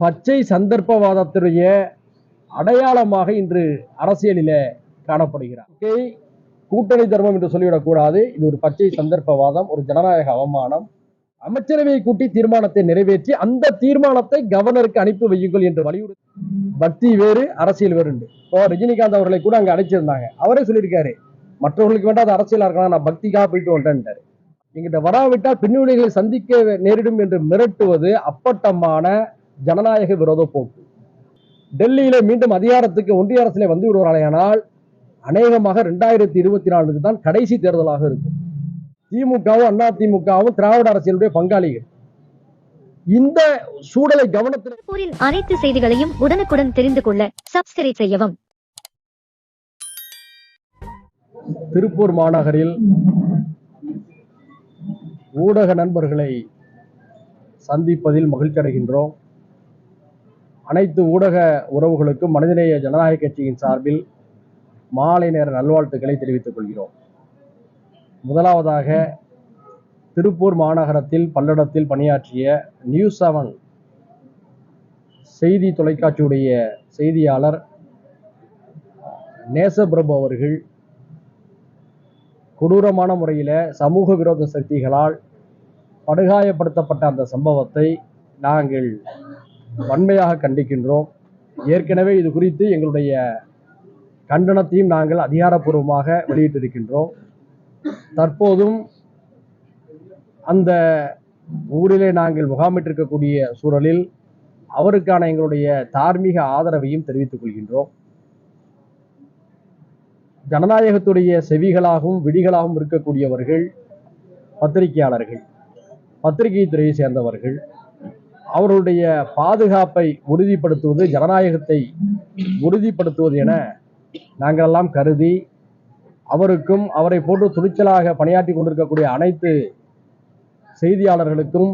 பச்சை சந்தர்ப்பவாதத்துடைய அடையாளமாக இன்று அரசியலில் காணப்படுகிறார். Okay, கூட்டணி தர்மம் என்று சொல்லிவிடக்கூடாது. இது ஒரு பச்சை சந்தர்ப்பவாதம் ஒரு ஜனநாயக அவமானம். அமைச்சரவையை கூட்டி தீர்மானத்தை நிறைவேற்றி அந்த தீர்மானத்தை கவர்னருக்கு அனுப்பி வையுங்கள் என்று வலியுறுத்தி பக்தி வேறு அரசியல் வேறு உண்டு. இப்போ ரஜினிகாந்த் அவர்களை கூட அங்கே அழைச்சிருந்தாங்க அவரே சொல்லியிருக்காரு மற்றவர்களுக்கு வேண்டாம் அது அரசியலா இருக்கலாம் நான் பக்திக்காக போயிட்டு வந்துட்டேன்ட்டாரு எங்கிட்ட வராவிட்டால் பின்னணிகளை சந்திக்க நேரிடும் என்று மிரட்டுவது அப்பட்டமான ஜனநாயக விரோத போக்கு. டெல்லியில மீண்டும் அதிகாரத்துக்கு ஒன்றிய அரசிலே வந்து விடுவார்களானால் அநேகமாக ரெண்டாயிரத்தி இருபத்தி நாலுக்கு தான் கடைசி தேர்தலாக இருக்கும். திமுகவும் அண்ணா திமுகவும் திராவிட அரசியலுடைய பங்காளிகள். இந்த சூழலை கவனத்தில் அனைத்து செய்திகளையும் உடனுக்குடன் தெரிந்து கொள்ள சப்ஸ்கிரைப் செய்யவும். திருப்பூர் மாநகரில் ஊடக நண்பர்களை சந்திப்பதில் மகிழ்ச்சி அடைகின்றோம் அனைத்து ஊடக உறவுகளுக்கும் மனிதநேய ஜனநாயக கட்சியின் சார்பில் மாலை நேர நல்வாழ்த்துக்களை தெரிவித்துக் கொள்கிறோம். முதலாவதாக திருப்பூர் மாநகரத்தில் பல்லடத்தில் பணியாற்றிய நியூஸ் செவன் செய்தி தொலைக்காட்சியுடைய செய்தியாளர் நேசபிரபு அவர்கள் கொடூரமான முறையில் சமூக விரோத சக்திகளால் படுகாயப்படுத்தப்பட்ட அந்த சம்பவத்தை நாங்கள் வன்மையாக கண்டிக்கின்றோம். ஏற்கனவே இது குறித்து எங்களுடைய கண்டனத்தையும் நாங்கள் அதிகாரப்பூர்வமாக வெளியிட்டிருக்கின்றோம். தற்போதும் அந்த ஊரிலே நாங்கள் முகாமிட்டிருக்கக்கூடிய சூழலில் அவருக்கான எங்களுடைய தார்மீக ஆதரவையும் தெரிவித்துக் கொள்கின்றோம். ஜனநாயகத்துடைய செவிகளாகவும் விடிகளாகவும் இருக்கக்கூடியவர்கள் பத்திரிகையாளர்கள் பத்திரிகை துறையை சேர்ந்தவர்கள் அவர்களுடைய பாதுகாப்பை உறுதிப்படுத்துவது ஜனநாயகத்தை உறுதிப்படுத்துவது என நாங்களெல்லாம் கருதி அவருக்கும் அவரை போன்று துணிச்சலாக பணியாற்றி கொண்டிருக்கக்கூடிய அனைத்து செய்தியாளர்களுக்கும்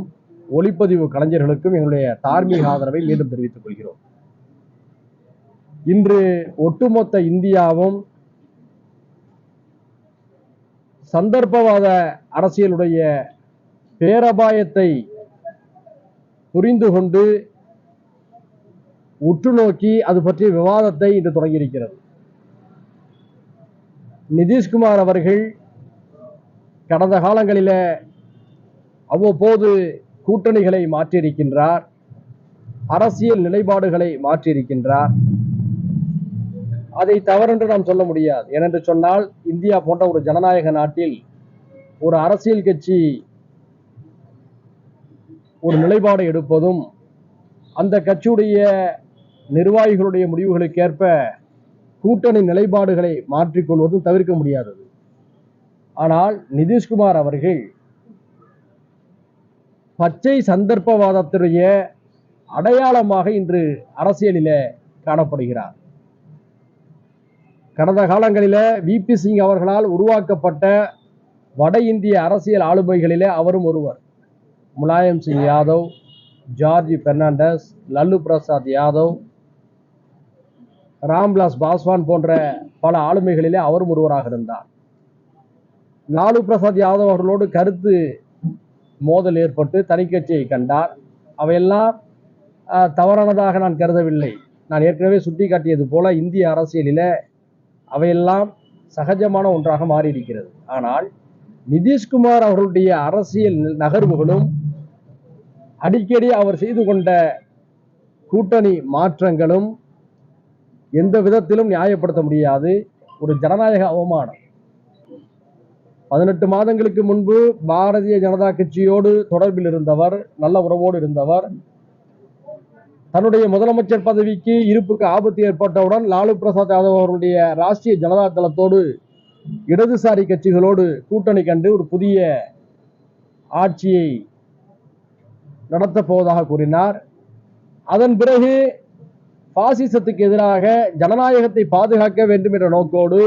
ஒளிப்பதிவு கலைஞர்களுக்கும் எங்களுடைய தார்மீக ஆதரவை மீண்டும் தெரிவித்துக் கொள்கிறோம். இன்று ஒட்டுமொத்த இந்தியாவும் சந்தர்ப்பவாத அரசியலுடைய பேரபாயத்தை புரிந்து கொண்டு உற்று நோக்கி அது பற்றிய விவாதத்தை இன்று தொடங்கியிருக்கிறது. நிதிஷ்குமார் அவர்கள் கடந்த காலங்களில் அவ்வப்போது கூட்டணிகளை மாற்றியிருக்கின்றார் அரசியல் நிலைப்பாடுகளை மாற்றியிருக்கின்றார். அதை தவறென்று நாம் சொல்ல முடியாது. ஏனென்று சொன்னால் இந்தியா போன்ற ஒரு ஜனநாயக நாட்டில் ஒரு அரசியல் கட்சி ஒரு நிலைப்பாடு எடுப்பதும் அந்த கட்சியுடைய நிர்வாகிகளுடைய முடிவுகளுக்கேற்ப கூட்டணி நிலைப்பாடுகளை மாற்றிக்கொள்வதும் தவிர்க்க முடியாதது. ஆனால் நிதிஷ்குமார் அவர்கள் பச்சை சந்தர்ப்பவாதத்துடைய அடையாளமாக இன்று அரசியலில் காணப்படுகிறார். கடந்த காலங்களில் விபி சிங் அவர்களால் உருவாக்கப்பட்ட வட இந்திய அரசியல் ஆளுமைகளிலே அவரும் ஒருவர். முலாயம் சிங் யாதவ் ஜார்ஜ் பெர்னாண்டஸ் லல்லு பிரசாத் யாதவ் ராம்விலாஸ் பாஸ்வான் போன்ற பல ஆளுமைகளிலே அவரும் ஒருவராக இருந்தார். லாலு பிரசாத் யாதவ் அவர்களோடு கருத்து மோதல் ஏற்பட்டு தனிக்கட்சியை கண்டார். அவையெல்லாம் தவறானதாக நான் கருதவில்லை. நான் ஏற்கனவே சுட்டிக்காட்டியது போல இந்திய அரசியலில் அவையெல்லாம் சகஜமான ஒன்றாக மாறியிருக்கிறது. ஆனால் நிதிஷ்குமார் அவர்களுடைய அரசியல் நகர்வுகளும் அடிக்கடி அவர் செய்து கொண்ட கூட்டணி மாற்றங்களும் எந்த விதத்திலும் நியாயப்படுத்த முடியாது. ஒரு ஜனநாயக அவமானம். பதினெட்டு மாதங்களுக்கு முன்பு பாரதிய ஜனதா கட்சியோடு தொடர்பில் இருந்தவர் நல்ல உறவோடு இருந்தவர் தன்னுடைய முதலமைச்சர் பதவிக்கு இருப்புக்கு ஆபத்து ஏற்பட்டவுடன் லாலு பிரசாத் யாதவ் அவர்களுடைய ராஷ்டிரிய ஜனதா தளத்தோடு இடதுசாரி கட்சிகளோடு கூட்டணி கண்டு ஒரு புதிய ஆட்சியை நடத்தப் போவதாக கூறினார். அதன் பிறகு பாசிசத்துக்கு எதிராக ஜனநாயகத்தை பாதுகாக்க வேண்டும் என்ற நோக்கோடு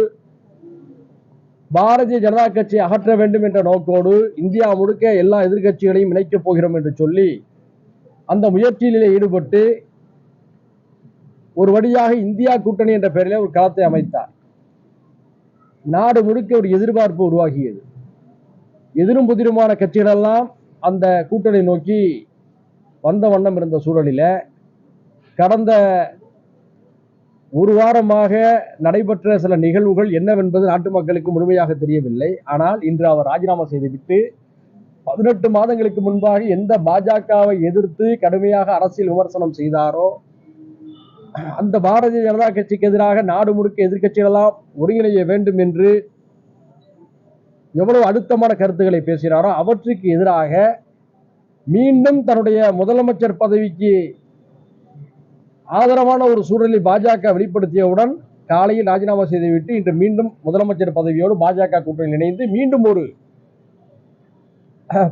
பாரதிய ஜனதா கட்சியை அகற்ற வேண்டும் என்ற நோக்கோடு இந்தியா முழுக்க எல்லா எதிர்க்கட்சிகளையும் இணைக்கப் போகிறோம் என்று சொல்லி அந்த முயற்சியிலே ஈடுபட்டு ஒரு வழியாக இந்தியா கூட்டணி என்ற பெயரிலே ஒரு களத்தை அமைத்தார். நாடு முழுக்க ஒரு எதிர்பார்ப்பு உருவாகியது. எதிரும் புதிருமான கட்சிகளெல்லாம் அந்த கூட்டணி நோக்கி வந்த வண்ணம் இருந்த சூழலில் கடந்த ஒரு வாரமாக நடைபெற்ற சில நிகழ்வுகள் என்னவென்பது நாட்டு மக்களுக்கு முழுமையாக தெரியவில்லை. ஆனால் இன்று அவர் ராஜினாமா செய்துவிட்டு பதினெட்டு மாதங்களுக்கு முன்பாக எந்த பாஜகவை எதிர்த்து கடுமையாக அரசியல் விமர்சனம் செய்தாரோ அந்த பாரதிய ஜனதா கட்சிக்கு எதிராக நாடு முழுக்க எதிர்க்கட்சிகளெல்லாம் ஒருங்கிணைய வேண்டும் என்று எவ்வளவு அழுத்தமான கருத்துக்களை பேசினாரோ அவற்றுக்கு எதிராக மீண்டும் தன்னுடைய முதலமைச்சர் பதவிக்கு ஆதரவான ஒரு சூழலை பாஜக வெளிப்படுத்தியவுடன் காலையில் ராஜினாமா செய்துவிட்டு இன்று மீண்டும் முதலமைச்சர் பதவியோடு பாஜக கூட்டணியில் இணைந்து மீண்டும் ஒரு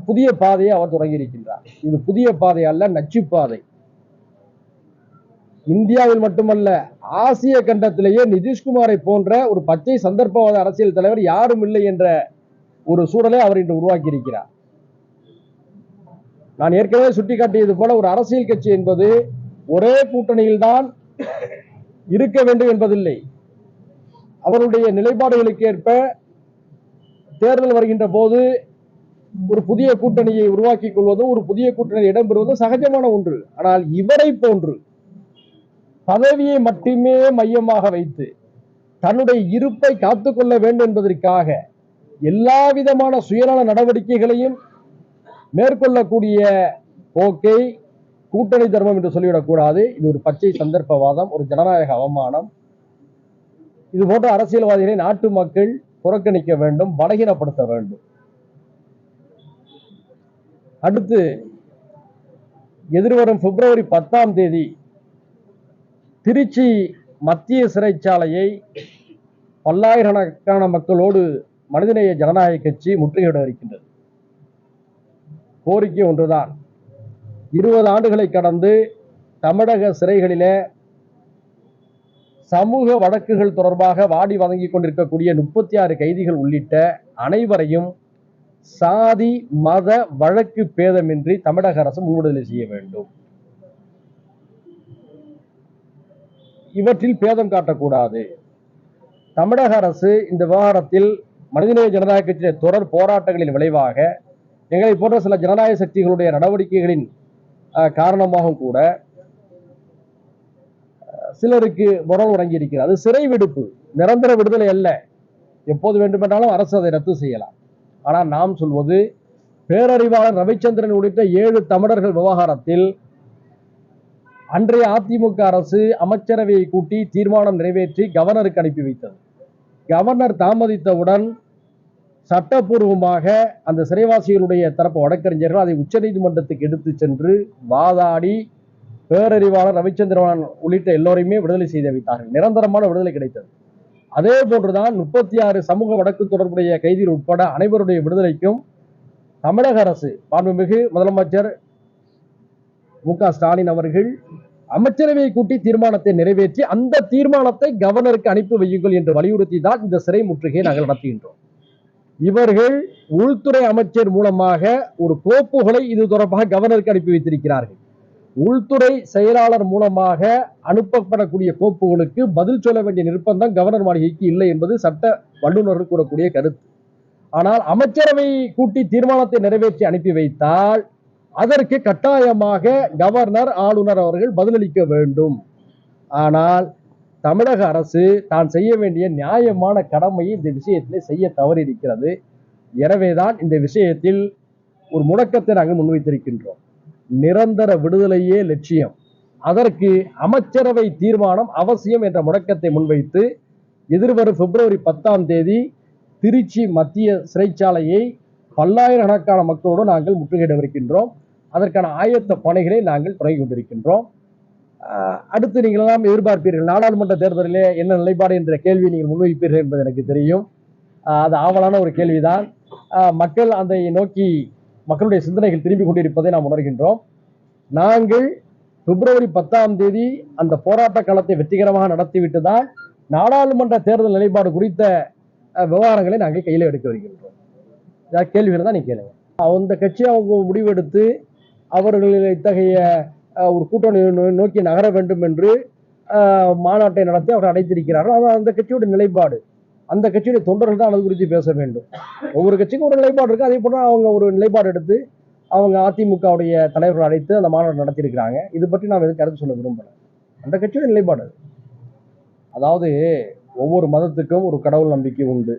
புதிய பாதையை அவர் தொடங்கியிருக்கின்றார். இது புதிய பாதை அல்ல நச்சு பாதை. இந்தியாவில் மட்டுமல்ல ஆசிய கண்டத்திலேயே நிதிஷ்குமாரை போன்ற ஒரு பச்சை சந்தர்ப்பவாத அரசியல் தலைவர் யாரும் இல்லை என்ற ஒரு சூழலை அவர் இன்று உருவாக்கி இருக்கிறார் நான் ஏற்கனவே சுட்டிக்காட்டியது போல ஒரு அரசியல் கட்சி என்பது ஒரே கூட்டணியில் தான் இருக்க வேண்டும் என்பதில்லை. அவருடைய நிலைப்பாடுகளுக்கு ஏற்ப தேர்தல் வருகின்ற போது ஒரு புதிய கூட்டணியை உருவாக்கிக் கொள்வதும் ஒரு புதிய கூட்டணியில் இடம்பெறுவதும் சகஜமான ஒன்று. ஆனால் இவரை போன்று பதவியை மட்டுமே மையமாக வைத்து தன்னுடைய இருப்பை காத்துக்கொள்ள வேண்டும் என்பதற்காக எல்லா விதமான சுயநல நடவடிக்கைகளையும் மேற்கொள்ளக்கூடிய போக்கை கூட்டணி தர்மம் என்று சொல்லிவிடக்கூடாது. இது ஒரு பச்சை சந்தர்ப்பவாதம் ஒரு ஜனநாயக அவமானம். இது போன்ற அரசியல்வாதிகளை நாட்டு மக்கள் புறக்கணிக்க வேண்டும் பலகீனப்படுத்த வேண்டும். அடுத்து எதிர்வரும் பிப்ரவரி பத்தாம் தேதி திருச்சி மத்திய சிறைச்சாலையை பல்லாயிரக்கணக்கான மக்களோடு மனிதநேய ஜனநாயக கட்சி முற்றுகையிட இருக்கின்றது. கோரிக்கை ஒன்றுதான். இருபது ஆண்டுகளை கடந்து தமிழக சிறைகளிலே சமூக வழக்குகள் தொடர்பாக வாடி வழங்கி கொண்டிருக்கக்கூடிய முப்பத்தி ஆறு கைதிகள் உள்ளிட்ட அனைவரையும் சாதி மத வழக்கு பேதமின்றி தமிழக அரசு முன்விடுதலை செய்ய வேண்டும். இவற்றில் பேதம் காட்டக்கூடாது. தமிழக அரசு இந்த விவகாரத்தில் மனிதநேய ஜனநாயக கட்சியின் தொடர் போராட்டங்களின் விளைவாக எங்களை போன்ற சில ஜனநாயக சக்திகளுடைய நடவடிக்கைகளின் காரணமாகவும் கூட சிலருக்கு முரண் உறங்கி இருக்கிறது சிறை விடுப்பு நிரந்தர விடுதலை அல்ல. எப்போது வேண்டுமென்றாலும் அரசு அதை ரத்து செய்யலாம். ஆனால் நாம் சொல்வது பேரறிவாளர் ரவிச்சந்திரன் உள்ளிட்ட ஏழு தமிழர்கள் விவகாரத்தில் அன்றைய அதிமுக அரசு அமைச்சரவையை கூட்டி தீர்மானம் நிறைவேற்றி கவர்னருக்கு அனுப்பி வைத்தது. கவர்னர் தாமதித்தவுடன் சட்டப்பூர்வமாக அந்த சிறைவாசிகளுடைய தரப்பு வழக்கறிஞர்கள் அதை உச்சநீதிமன்றத்துக்கு எடுத்து சென்று வாதாடி பேரறிவாளர் ரவிச்சந்திரன் உள்ளிட்ட எல்லோரையுமே விடுதலை செய்து வைத்தார்கள். நிரந்தரமான விடுதலை கிடைத்தது. அதே போன்றுதான் முப்பத்தி ஆறு சமூக வழக்கு தொடர்புடைய கைதிகள் உட்பட அனைவருடைய விடுதலைக்கும் தமிழக அரசு மாண்புமிகு முதலமைச்சர் மு ஸ்டாலின் அவர்கள் அமைச்சரவையை கூட்டி தீர்மானத்தை நிறைவேற்றி அந்த தீர்மானத்தை கவர்னருக்கு அனுப்பி வையுங்கள் என்று வலியுறுத்தி தான் இந்த சிறை முற்றுகையை நாங்கள் நடத்துகின்றோம். இவர்கள் உள்துறை அமைச்சர் மூலமாக ஒரு கோப்புகளை இது தொடர்பாக கவர்னருக்கு அனுப்பி வைத்திருக்கிறார்கள். உள்துறை செயலாளர் மூலமாக அனுப்பப்படக்கூடிய கோப்புகளுக்கு பதில் சொல்ல வேண்டிய நிர்பந்தம் கவர்னர் மாளிகைக்கு இல்லை என்பது சட்ட வல்லுநர்கள் கூறக்கூடிய கருத்து. ஆனால் அமைச்சரவை கூட்டி தீர்மானத்தை நிறைவேற்றி அனுப்பி வைத்தால் அதற்கு கட்டாயமாக கவர்னர் ஆளுநர் அவர்கள் பதிலளிக்க வேண்டும். ஆனால் தமிழக அரசு தான் செய்ய வேண்டிய நியாயமான கடமையை இந்த விஷயத்திலே செய்ய தவறியிருக்கிறது. எனவேதான் இந்த விஷயத்தில் ஒரு முடக்கத்தை நாங்கள் முன்வைத்திருக்கின்றோம். நிரந்தர விடுதலையே லட்சியம். அதற்கு அமைச்சரவை தீர்மானம் அவசியம் என்ற முடக்கத்தை முன்வைத்து எதிர்வரும் பிப்ரவரி பத்தாம் தேதி திருச்சி மத்திய சிறைச்சாலையை பல்லாயிரக்கணக்கான மக்களோடு நாங்கள் முற்றுகையிடவிருக்கின்றோம். அதற்கான ஆயத்த பணிகளை நாங்கள் தொடங்கி கொண்டிருக்கின்றோம். அடுத்து நீங்கள் எல்லாம் எதிர்பார்ப்பீர்கள் நாடாளுமன்ற தேர்தலிலே என்ன நிலைப்பாடு என்ற கேள்வி நீங்கள் முன்வைப்பீர்கள் என்பது எனக்கு தெரியும். அது ஆவலான ஒரு கேள்விதான். மக்கள் அதை நோக்கி மக்களுடைய சிந்தனைகள் திரும்பி கொண்டிருப்பதை நாம் உணர்கின்றோம். நாங்கள் பிப்ரவரி பத்தாம் தேதி அந்த போராட்ட காலத்தை வெற்றிகரமாக நடத்திவிட்டு தான் நாடாளுமன்ற தேர்தல் நிலைப்பாடு குறித்த விவகாரங்களை நாங்கள் கையில் எடுக்க வருகின்றோம். ஏதாவது கேள்விகள் தான் நீ கேளுங்க. அந்த கட்சி அவங்க முடிவெடுத்து அவர்கள் இத்தகைய ஒரு கூட்டணி நோக்கி நகர வேண்டும் என்று மாநாட்டை நடத்தி அவர் அடைத்திருக்கிறார்கள் அதான் அந்த கட்சியோட நிலைப்பாடு. அந்த கட்சியுடைய தொண்டர்கள் தான் அது குறித்து பேச வேண்டும். ஒவ்வொரு கட்சிக்கும் ஒரு நிலைப்பாடு இருக்குது அதே போல் அவங்க ஒரு நிலைப்பாடு எடுத்து அவங்க அதிமுகவுடைய தலைவர்கள் அழைத்து அந்த மாநாடு நடத்தியிருக்கிறாங்க. இது பற்றி நாம் எதுவும் கருத்து சொல்ல விரும்பலை. அந்த கட்சியோட நிலைப்பாடு அது. அதாவது ஒவ்வொரு மதத்துக்கும் ஒரு கடவுள் நம்பிக்கை உண்டு.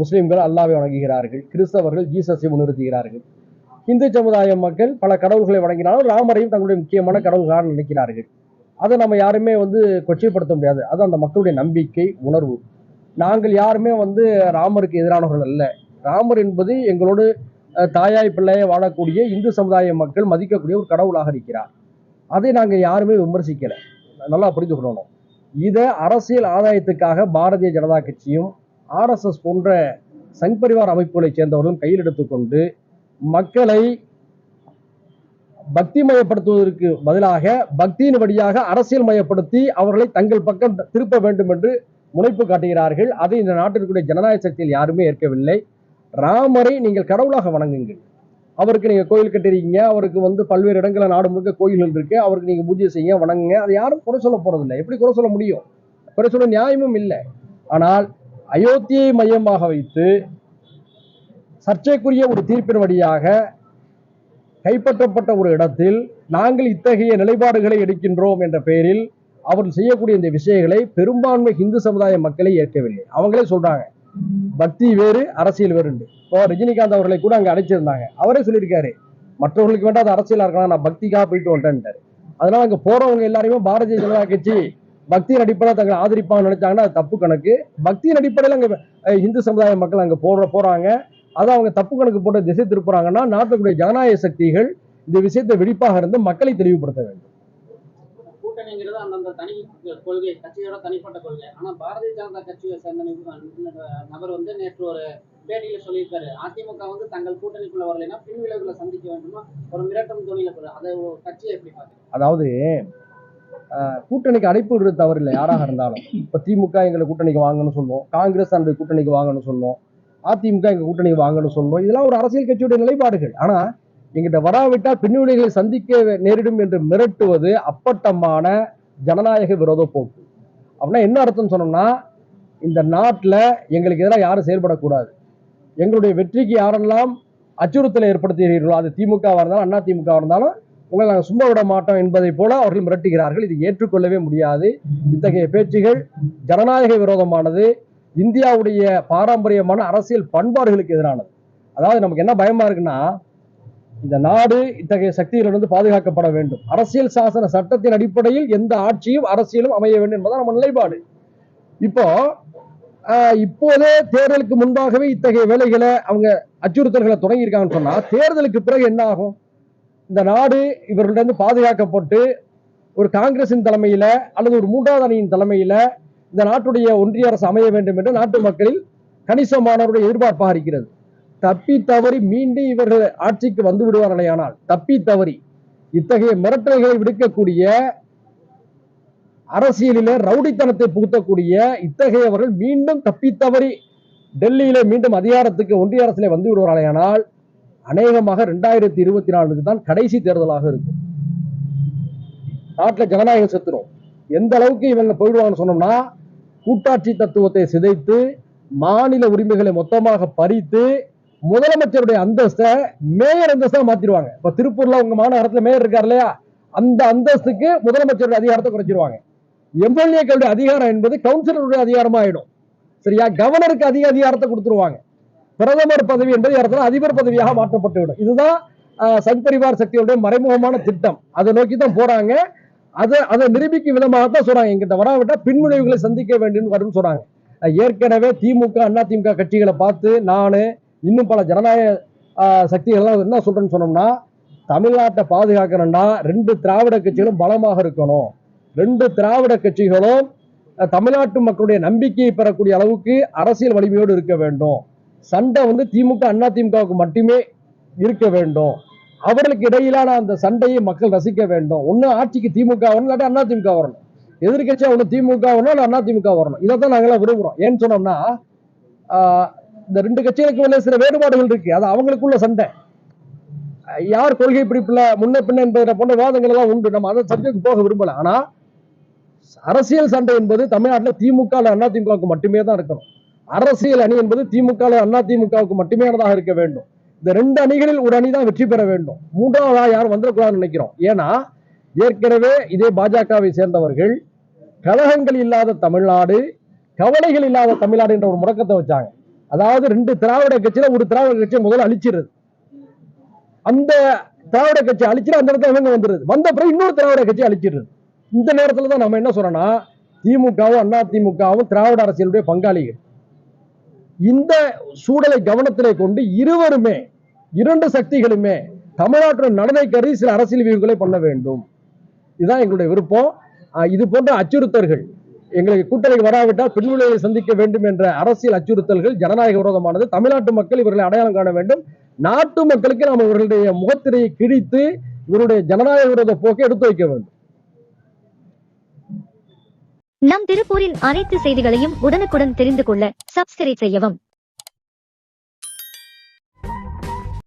முஸ்லீம்கள் அல்லாவை வணங்குகிறார்கள். கிறிஸ்தவர்கள் ஜீசஸை முன்னிறுத்துகிறார்கள். இந்து சமுதாய மக்கள் பல கடவுள்களை வணங்கினாலும் ராமரையும் தங்களுடைய முக்கியமான கடவுள்களாக நினைக்கிறார்கள். அதை நம்ம யாருமே வந்து கொச்சைப்படுத்த முடியாது. அது அந்த மக்களுடைய நம்பிக்கை உணர்வு. நாங்கள் யாருமே வந்து ராமருக்கு எதிரானவர்கள் அல்ல. ராமர் என்பது எங்களோடு தாயாய் பிள்ளையை வாழக்கூடிய இந்து சமுதாய மக்கள் மதிக்கக்கூடிய ஒரு கடவுளாக இருக்கிறார். அதை நாங்கள் யாருமே விமர்சிக்கல. நல்லா புரிந்து கொள்ளணும். இதை அரசியல் ஆதாயத்துக்காக பாரதிய ஜனதா கட்சியும் ஆர்எஸ்எஸ் போன்ற சங் பரிவார் அமைப்புகளைச் சேர்ந்தவர்களும் கையில் எடுத்துக்கொண்டு மக்களை பக்தி மயப்படுத்துவதற்கு பதிலாக பக்தியின் வழியாக அரசியல் மயப்படுத்தி அவர்களை தங்கள் பக்கம் திருப்ப வேண்டும் என்று முனைப்பு காட்டுகிறார்கள். அதை இந்த நாட்டிற்குரிய ஜனநாயக சக்தியில் யாருமே ஏற்கவில்லை. ராமரை நீங்கள் கடவுளாக வணங்குங்கள். அவருக்கு நீங்கள் கோயில் கட்டிருக்கீங்க அவருக்கு வந்து பல்வேறு இடங்களில் நாடு முழுக்க கோயில்கள் இருக்கு. அவருக்கு நீங்கள் பூஜை செய்யுங்க வணங்குங்க. அதை யாரும் குறை சொல்ல போறதில்லை. எப்படி குறை சொல்ல முடியும்? குறை சொல்ல நியாயமும் இல்லை. ஆனால் அயோத்தியை மையமாக வைத்து சர்ச்சைக்குரிய ஒரு தீர்ப்பின் வழியாக கைப்பற்றப்பட்ட ஒரு இடத்தில் நாங்கள் இத்தகைய நிலைப்பாடுகளை எடுக்கின்றோம் என்ற பெயரில் அவர்கள் செய்யக்கூடிய இந்த விஷயங்களை பெரும்பான்மை இந்து சமுதாய மக்களை ஏற்கவில்லை. அவங்களே சொல்றாங்க. பக்தி வேறு அரசியல் வேறுண்டு. இப்போ ரஜினிகாந்த் அவர்களை கூட அங்கே அழைச்சிருந்தாங்க அவரே சொல்லியிருக்காரு. மற்றவர்களுக்கு வேண்டாம் அது அரசியலாக இருக்கலாம் நான் பக்திக்காக போயிட்டு வந்துட்டேன்ட்டாரு. அதனால அங்கே போறவங்க எல்லாருமே பாரதிய ஜனதா கட்சி பக்தியின் அடிப்படையில் தங்களை ஆதரிப்பாங்க நினைச்சாங்கன்னா அது தப்பு கணக்கு. பக்தியின் அடிப்படையில் அங்கே இந்து சமுதாய மக்கள் அங்கே போற போறாங்க. அதை அவங்க தப்பு கணக்கு போட்டு திசை திருப்புறாங்கன்னா நாட்டுக்குடைய ஜனநாயக சக்திகள் இந்த விஷயத்தை வெடிப்பாக இருந்து மக்களை தெளிவுபடுத்த வேண்டும். கூட்டணிங்கிறது அந்தந்த தனி கொள்கை கட்சியோட தனிப்பட்ட கொள்கை. ஆனா பாரதிய ஜனதா கட்சியை சேர்ந்த நிபு- நபர் வந்து நேற்று ஒரு பேட்டியில சொல்லியிருக்காரு. அதிமுக வந்து தங்கள் கூட்டணிக்குள்ள வரலைன்னா பின் விளைவுகளை சந்திக்க வேண்டுமா? ஒரு மிரட்டும் துணியில அதை கட்சியை எப்படி பாக்குறீங்க அதாவது கூட்டணிக்கு அழைப்பு விடுறது தவறில்லை. யாராக இருந்தாலும். இப்போ திமுக எங்களை கூட்டணிக்கு வாங்கன்னு சொல்லுவோம். காங்கிரஸ் அந்த கூட்டணிக்கு வாங்கன்னு சொல்லுவோம். அதிமுக எங்கள் கூட்டணி வாங்கன்னு சொல்லணும் இதெல்லாம் ஒரு அரசியல் கட்சியுடைய நிலைப்பாடுகள். ஆனால் எங்கிட்ட வராவிட்டால் பின்னணிகளை சந்திக்க நேரிடும் என்று மிரட்டுவது அப்பட்டமான ஜனநாயக விரோத போக்கு. அப்படின்னா என்ன அர்த்தம் சொன்னோம்னா இந்த நாட்டில் எங்களுக்கு எதிராக யாரும் செயல்படக்கூடாது. எங்களுடைய வெற்றிக்கு யாரெல்லாம் அச்சுறுத்தலை ஏற்படுத்துகிறீர்களோ அது திமுகவாக இருந்தாலும் அண்ணா திமுகவாக இருந்தாலும் உங்களை நாங்கள் சும்மா விட மாட்டோம் என்பதை போல அவர்கள் மிரட்டுகிறார்கள். இது ஏற்றுக்கொள்ளவே முடியாது. இத்தகைய பேச்சுகள் ஜனநாயக விரோதமானது. இந்தியாவுடைய பாரம்பரியமான அரசியல் பண்பாடுகளுக்கு எதிரானது. அதாவது நமக்கு என்ன பயமா இருக்குன்னா இந்த நாடு இத்தகைய சக்திகளிலிருந்து பாதுகாக்கப்பட வேண்டும். அரசியல் சாசன சட்டத்தின் அடிப்படையில் எந்த ஆட்சியும் அரசியலும் அமைய வேண்டும் என்பதான் நம்ம நிலைப்பாடு. இப்போ இப்போதே தேர்தலுக்கு முன்பாகவே இத்தகைய வேலைகளை அவங்க அச்சுறுத்தல்களை தொடங்கியிருக்காங்கன்னு சொன்னா தேர்தலுக்கு பிறகு என்ன ஆகும்? இந்த நாடு இவர்களிடம் பாதுகாக்கப்பட்டு ஒரு காங்கிரசின் தலைமையில அல்லது ஒரு மூன்றாவது அணியின் தலைமையில இந்த நாட்டுடைய ஒன்றிய அரசு அமைய வேண்டும் என்று நாட்டு மக்களில் கணிசமானவருடைய எதிர்பார்ப்பாக இருக்கிறது தப்பி தவறி மீண்டும் இவர்கள் ஆட்சிக்கு வந்து விடுவார்களேயானால் தப்பி தவறி இத்தகைய மிரட்டல்களை விடுக்கக்கூடிய அரசியலிலே ரவுடித்தனத்தை புகுத்தக்கூடிய இத்தகையவர்கள் மீண்டும் தப்பி தவறி டெல்லியிலே மீண்டும் அதிகாரத்துக்கு ஒன்றிய அரசிலே வந்து விடுவார்களேயானால் அநேகமாக ரெண்டாயிரத்தி இருபத்தி நாலுக்கு தான் கடைசி தேர்தலாக இருக்கும். நாட்டில் ஜனநாயகம் செத்துரும் எந்த அளவுக்கு இவங்க போயிடுவாங்கன்னு சொன்னோம்னா கூட்டாட்சி தத்துவத்தை சிதைத்து மாநில உரிமைகளை மொத்தமாக பறித்து முதலமைச்சருடைய அந்தஸ்தை மேயர் அந்தஸ்தான் மாத்திருவாங்க இப்ப திருப்பூர்ல உங்க மாநகரத்துல மேயர் இருக்கார் இல்லையா? அந்த அந்தஸ்துக்கு முதலமைச்சருடைய அதிகாரத்தை குறைச்சிருவாங்க. எம்எல்ஏக்களுடைய அதிகாரம் என்பது கவுன்சிலருடைய அதிகாரமா ஆயிடும் சரியா? கவர்னருக்கு அதிக அதிகாரத்தை கொடுத்துருவாங்க. பிரதமர் பதவி என்பது இடத்துல அதிபர் பதவியாக மாற்றப்பட்டு விடும் இதுதான் ஆஹ், சங் பரிவார் சக்தியுடைய மறைமுகமான திட்டம். அதை நோக்கி தான் போறாங்க. அதை அதை நிரூபிக்கும் விதமாக தான் சொல்றாங்க. எங்கிட்ட வராவிட்டா பின்விளைவுகளை சந்திக்க வேண்டும் வரும்னு சொல்றாங்க. ஏற்கனவே திமுக அண்ணா திமுக கட்சிகளை பார்த்து நான் இன்னும் பல ஜனநாயக சக்திகள்லாம் என்ன சொல்றேன்னு சொன்னோம்னா தமிழ்நாட்டை பாதுகாக்கணும்னா ரெண்டு திராவிட கட்சிகளும் பலமாக இருக்கணும். ரெண்டு திராவிட கட்சிகளும் தமிழ்நாட்டு மக்களுடைய நம்பிக்கையை பெறக்கூடிய அளவுக்கு அரசியல் வலிமையோடு இருக்க வேண்டும். சண்டை வந்து திமுக அண்ணா திமுகவுக்கு மட்டுமே இருக்க வேண்டும். அவர்களுக்கு இடையிலான அந்த சண்டையை மக்கள் ரசிக்க வேண்டும். ஒன்று ஆட்சிக்கு திமுக வரணும் இல்லாட்டி அண்ணா திமுக வரணும். எதிர்கட்சியாக ஒன்று திமுக வரணும் இல்லை அண்ணா திமுக வரணும். இதை தான் நாங்களாம் விரும்புகிறோம் ஏன்னு சொன்னோம்னா இந்த ரெண்டு கட்சிகளுக்கு உள்ள சில வேறுபாடுகள் இருக்கு. அது அவங்களுக்குள்ள சண்டை. யார் கொள்கை பிடிப்பில் முன்ன பின்ன என்பதை போன்ற வாதங்கள் எல்லாம் உண்டு. நம்ம அதை சப்ஜெக்ட் போக விரும்பல. ஆனால் அரசியல் சண்டை என்பது தமிழ்நாட்டில் திமுக அண்ணா திமுகவுக்கு மட்டுமே தான் இருக்கணும். அரசியல் அணி என்பது திமுக அண்ணா திமுகவுக்கு மட்டுமேனதாக இருக்க வேண்டும். இந்த ரெண்டு அணிகளில் ஒரு அணி தான் வெற்றி பெற வேண்டும். மூன்றாவதா யாரும் வந்துடக்கூடாதுன்னு நினைக்கிறோம். ஏன்னா ஏற்கனவே இதே பாஜகவை சேர்ந்தவர்கள் கழகங்கள் இல்லாத தமிழ்நாடு கவலைகள் இல்லாத தமிழ்நாடு என்ற ஒரு முடக்கத்தை வச்சாங்க. அதாவது ரெண்டு திராவிட கட்சியில ஒரு திராவிட கட்சியை முதல்ல அழிச்சிருது அந்த திராவிட கட்சி அழிச்சிட்டு அந்த இடத்துல இவங்க வந்துருது வந்த பிறகு இன்னொரு திராவிட கட்சி அழிச்சிருது இந்த நேரத்துல தான் நம்ம என்ன சொல்றோம்னா திமுகவும் அண்ணா திமுகவும் திராவிட அரசியலுடைய பங்காளிகள். இந்த சூழலை கவனத்திலே கொண்டு இருவருமே இரண்டு சக்திகளுமே தமிழ்நாட்டின் நடனை கருதி சில அரசியல் வியூகங்களை பண்ண வேண்டும். இதுதான் எங்களுடைய விருப்பம். இது போன்ற அச்சுறுத்தல்கள் எங்களுக்கு கூட்டணிக்கு வராவிட்டால் பின்விளைவை சந்திக்க வேண்டும் என்ற அரசியல் அச்சுறுத்தல்கள் ஜனநாயக விரோதமானது. தமிழ்நாட்டு மக்கள் இவர்களை அடையாளம் காண வேண்டும். நாட்டு மக்களுக்கு நாம் இவர்களுடைய முகத்திரையை கிழித்து இவருடைய ஜனநாயக விரோத போக்கை எடுத்து வைக்க வேண்டும். நம் திருப்பூரின் அனைத்து செய்திகளையும் உடனுக்குடன் தெரிந்து கொள்ள சப்ஸ்கிரைப் செய்யவும்.